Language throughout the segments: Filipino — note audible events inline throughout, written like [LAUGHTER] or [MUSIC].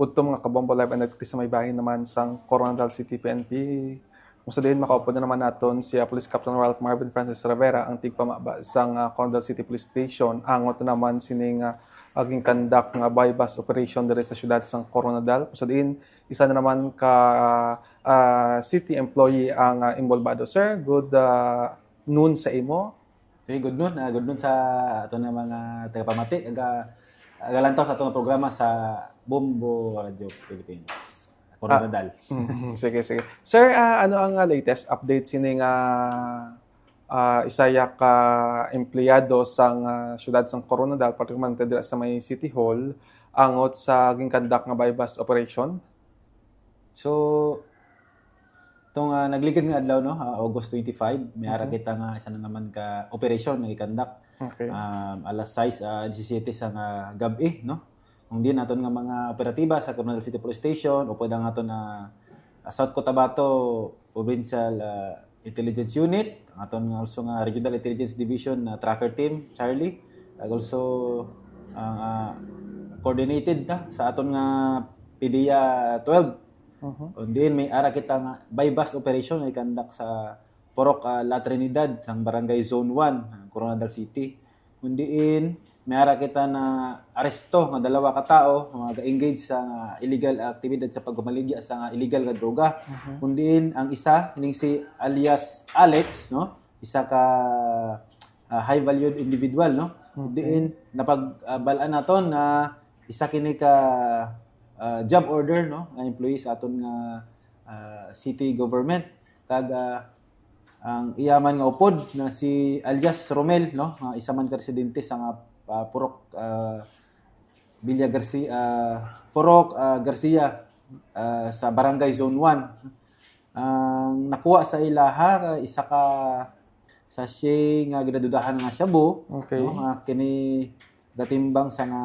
udto mga kabombo live and nagkris sa may bahin naman sang Coronadal City PNP. Kung sa din makaupo na naman naton si ah, Police Captain Ralph Marvin Francis Rivera ang tigpamaba sang ah, Coronadal City Police Station. Angot na naman sining uh, aging kandak nga bypass operation diri sa syudad sang Coronadal. Kung sa din isa na naman ka ah, city employee ang ah, involvado. Sir, good ah, noon sa imo. Okay, good noon. Ah, good noon sa ato na mga tagapamati. Aga agalantaw sa atong programa sa Bombo Radio Philippines. Coronadal. [LAUGHS] Mhm, sige, sige. Sir, ah, ano ang ah, latest update sining uh, isaya ka empleyado sang ah, syudad sang Coronadal, particularmente dira sa may City Hall, angot sa ginkandak nga bypass operation? So itong uh, naglikid nga adlaw no, ah, August 25, may ara kita nga isa na naman ka operation nga ikandak Okay. um, alas 6 uh, 17 sa nga gabi no. Kung di naton nga mga operatiba sa Coronadal City Police Station o pwede nga aton na uh, South Cotabato Provincial uh, Intelligence Unit, aton nga also nga Regional Intelligence Division na tracker team, Charlie. Ag also ang uh, coordinated na sa aton nga PDEA 12 Mhm. And then may ara kita nga bypass operation na ikandak sa Porok uh, La Trinidad sang Barangay Zone 1, uh, Coronadal City. Kundiin may ara kita na aresto nga dalawa ka tao nga ga-engage sa nga illegal activity sa pagmaligya sa nga illegal nga droga. Kundiin ang isa hining si alias Alex no, isa ka uh, high valued individual no. Kundiin napagbalaan naton na isa kini ka uh, job order no nga employee sa aton nga uh, city government kag uh, ang iyaman nga upod na si alias Romel no? Nga isa man ka residente sa nga uh, Purok uh, Villa Garcia uh, Purok uh, Garcia uh, sa Barangay Zone 1 ang nakuha sa ilaha isa ka sa siya nga ginadudahan nga shabu Okay. no, nga kini gatimbang sa nga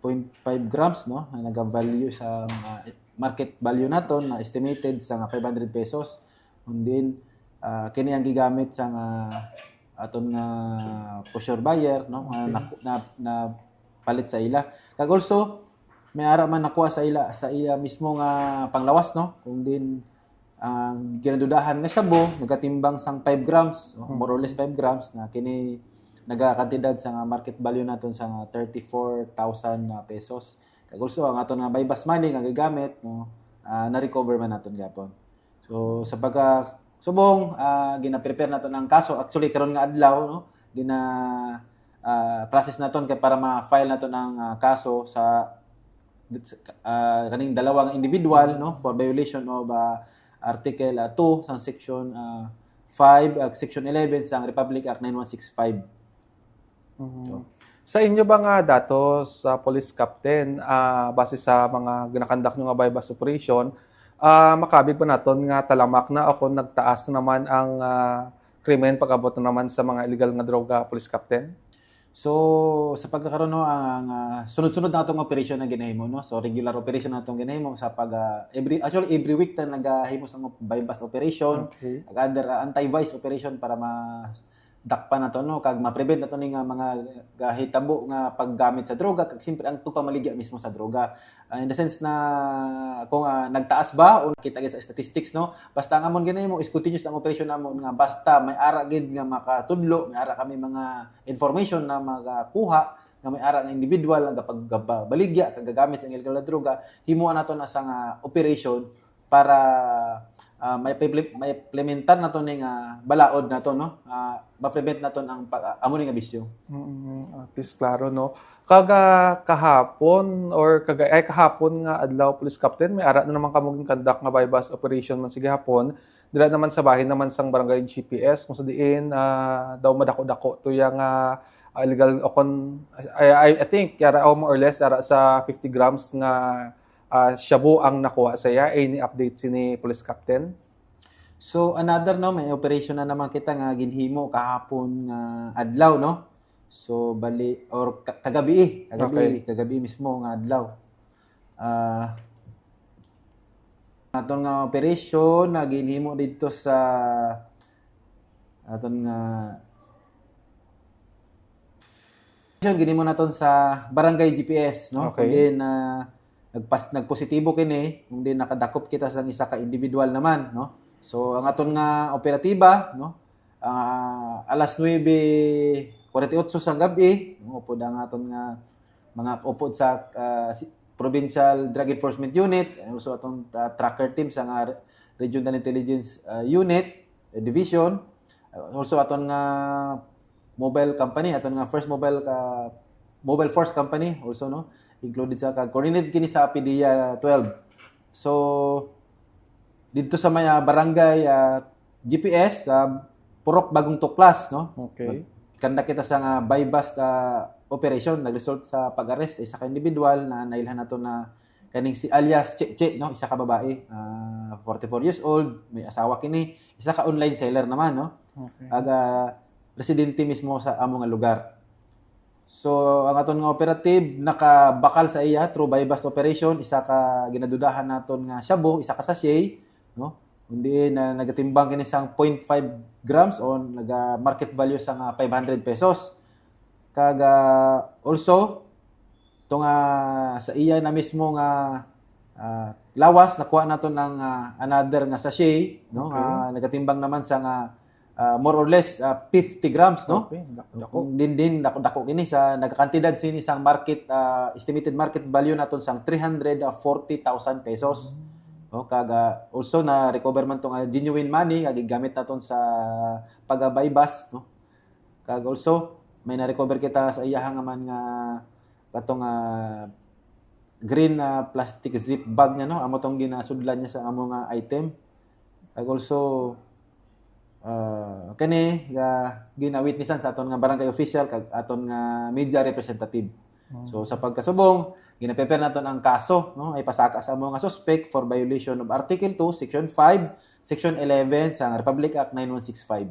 0.5 grams no? Na naga-value sa mga market value naton na estimated sa nga 500 pesos. And then ah, kini ang gigamit sa nga aton nga pusher buyer no? Nga na, na, na palit sa ila. Kag also may ara man nakuha sa ila sa iya mismo nga panglawas no? Kung din ang ginadudahan nga sabo nagatimbang sang 5 grams no? more or less 5 grams na kini nagakantidad sa nga market value naton sa nga 34,000 na pesos. Kag also ang aton nga bypass money nga gigamit no? Ah, na-recover man naton gyapon so sa pagka subong ah, gina-prepare naton ang kaso. Actually karon nga adlaw no? Gina ah, process naton kay para ma-file naton ang ah, kaso sa ah, kaning dalawang individual no? For violation of ah, article 2 sa section ah, 5 ah, section 11 sa Republic Act 9165 Mhm. Sa inyo ba nga datos sa police captain, ah, base sa mga ginakandak nyo nga bypass operation, ah, makabig pa naton nga talamak na ako nagtaas naman ang ah, krimen pag-abot na naman sa mga illegal nga droga, police captain? So sa pagkakaroon no ang ah, sunod-sunod na atong operation na ginahimo no. So regular operation na atong ginahimo sa pag ah, every actually every week ta nagahimo sa bypass operation, Okay. under ah, anti-vice operation para ma dakpan na to no? Kag ma-prevent na to ni nga mga gahitabo nga paggamit sa droga kag simpre ang pagpamaligya mismo sa droga. Ah, in the sense na kung ah, nagtaas ba o kita gid sa statistics no? Basta ang amon ginay mo is continuous ang operation namon nga basta may ara gid nga makatudlo may ara kami mga information na magakuha nga may ara nga individual nga kapag baligya kag gagamit sa illegal na droga himuan nato na sa nga operation para ah, may may implementar nato ning nga balaod nato no? Uh, ma-prevent nato ang pag amo nga bisyo Mm, at least klaro, no? Kaga kahapon or kaga ay kahapon nga adlaw police captain may ara na naman kamong kandak nga bypass operation man sige hapon dila naman sa bahin naman sang barangay GPS kung sa diin ah, daw madako-dako to yang ah, illegal okon I, I, I think yara more or less yara sa 50 grams nga ah, shabu ang nakuha saya any update sini police captain So another no may operation na naman kita nga ginhimo kahapon nga adlaw no. So bali or ka- kagabi eh, kagabi kagabi mismo nga adlaw. Ah aton nga operation na ginhimo dito sa aton nga ginhimo naton sa Barangay GPS no. Okay. Kundi na nagpas nagpositibo kini kung di nakadakop kita sa isa ka individual naman no? So ang aton nga operatiba no? Ah, alas 9:48 sa gabi no? Upod ang aton nga mga upod sa si- Provincial Drug Enforcement Unit and also atong ah, tracker team sa nga Re- Regional Intelligence ah, Unit eh, Division. Uh, also aton nga mobile company aton nga first mobile ka mobile force company also no? Included sa kag coordinate kini sa PDEA 12 so dito sa mga barangay ah, GPS sa Purok Bagong Tuklas no? Okay. kanda kita sa nga bypass ah, operation. Nag-result sa pag-arrest sa isa ka individual na nailhan nato na kaning si alias Che Che no? Isa ka babae ah, 44 years old. May asawa kini. Isa ka online seller naman no? Okay. aga residente mismo sa amo nga lugar. So ang aton nga operative nakabakal sa iya through bypass operation isa ka ginadudahan naton nga shabu isa ka sachet no? Hindi na nagatimbang kini sang 0.5 grams o naga market value sa nga 500 pesos. Kaga also to nga sa iya na mismo nga ah, lawas nakuha naton ng ah, another nga sachet no? Okay. nga nagatimbang naman sa nga ah, more or less ah, 50 grams no? Okay. Dako, din din dako dako kini sa nagkakantidad sini sang market ah, estimated market value naton sang 340,000 pesos. No kaga also na recover man tong ah, genuine money nga gigamit naton sa pag-buybus no? Kaga also may na-recover kita sa iyaha nga man nga katong ah, green na plastic zip bag niya no? Amo tong ginasudlan niya sa amo nga item. Kag also uh, kani nga ginawitnessan sa aton nga barangay official kag aton nga media representative. So sa pagkasubong, ginaprepare naton ang kaso no ay pasaka sa mga suspect for violation of Article 2, Section 5, Section 11 sa Republic Act 9165.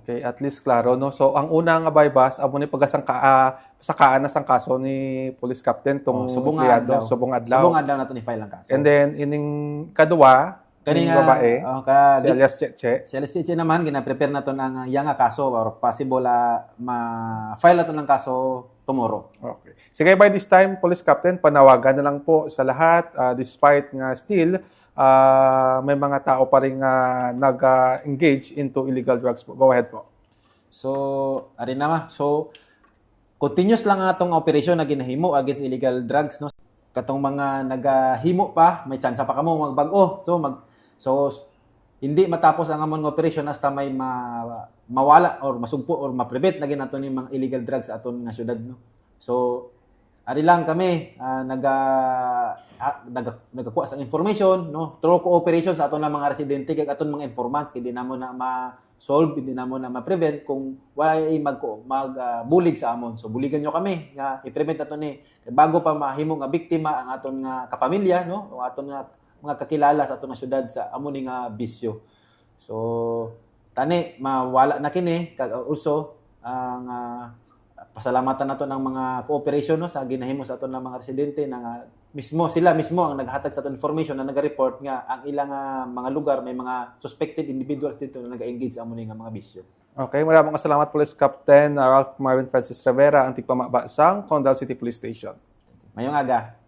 Okay, at least klaro no. So ang una nga bypass amo ni pagasang ka ah, sakaan na sang kaso ni police captain tong Oh, subong adlaw. subong adlaw. Subong adlaw naton i-file ang kaso. And then ining kadua, kani nga babae, oh, ka, si alias Cheche. Si LSTC naman, gina-prepare naton ang iya nga kaso or possible ah, ma-file naton ang kaso tomorrow. Okay. Sige, by this time, Police Captain, panawagan na lang po sa lahat. ah, despite nga still, ah, may mga tao pa rin nga nag-engage into illegal drugs po. Go ahead po. So, ari na ma. So, continuous lang ang atong operasyon na ginahimo against illegal drugs no. Katong mga nagahimo pa, may chance pa kamo magbag-o. So, mag so hindi matapos ang amon nga operasyon hasta may ma, mawala or masugpo or ma-prevent na ginato ni mga illegal drugs aton nga syudad no. So, ari lang kami ah, naga ah, naga nagakuha sa information no? Through cooperation sa aton mga residente kay aton mga informants kay di namo na ma-solve hindi namo na ma-prevent kung wala mag mag ah, bulig sa amon. So buligan nyo kami nga i-prevent ato ni bago pa mahimo nga biktima ang aton nga kapamilya no? O aton nga mga kakilala sa aton nga syudad sa amon ni nga bisyo so tani mawala na kini kag also ang ah, pasalamatan nato ng mga cooperation no sa ginahimo sa aton ng mga residente na nga mismo sila mismo ang naghatag sa aton information na naga-report nga ang ilang ah, mga lugar may mga suspected individuals dito na naga-engage sa amo ni nga mga bisyo. Okay, maraming salamat Police Captain Ralph Marvin Francis Rivera, ang tigpamabasang Condal City Police Station. Mayong aga.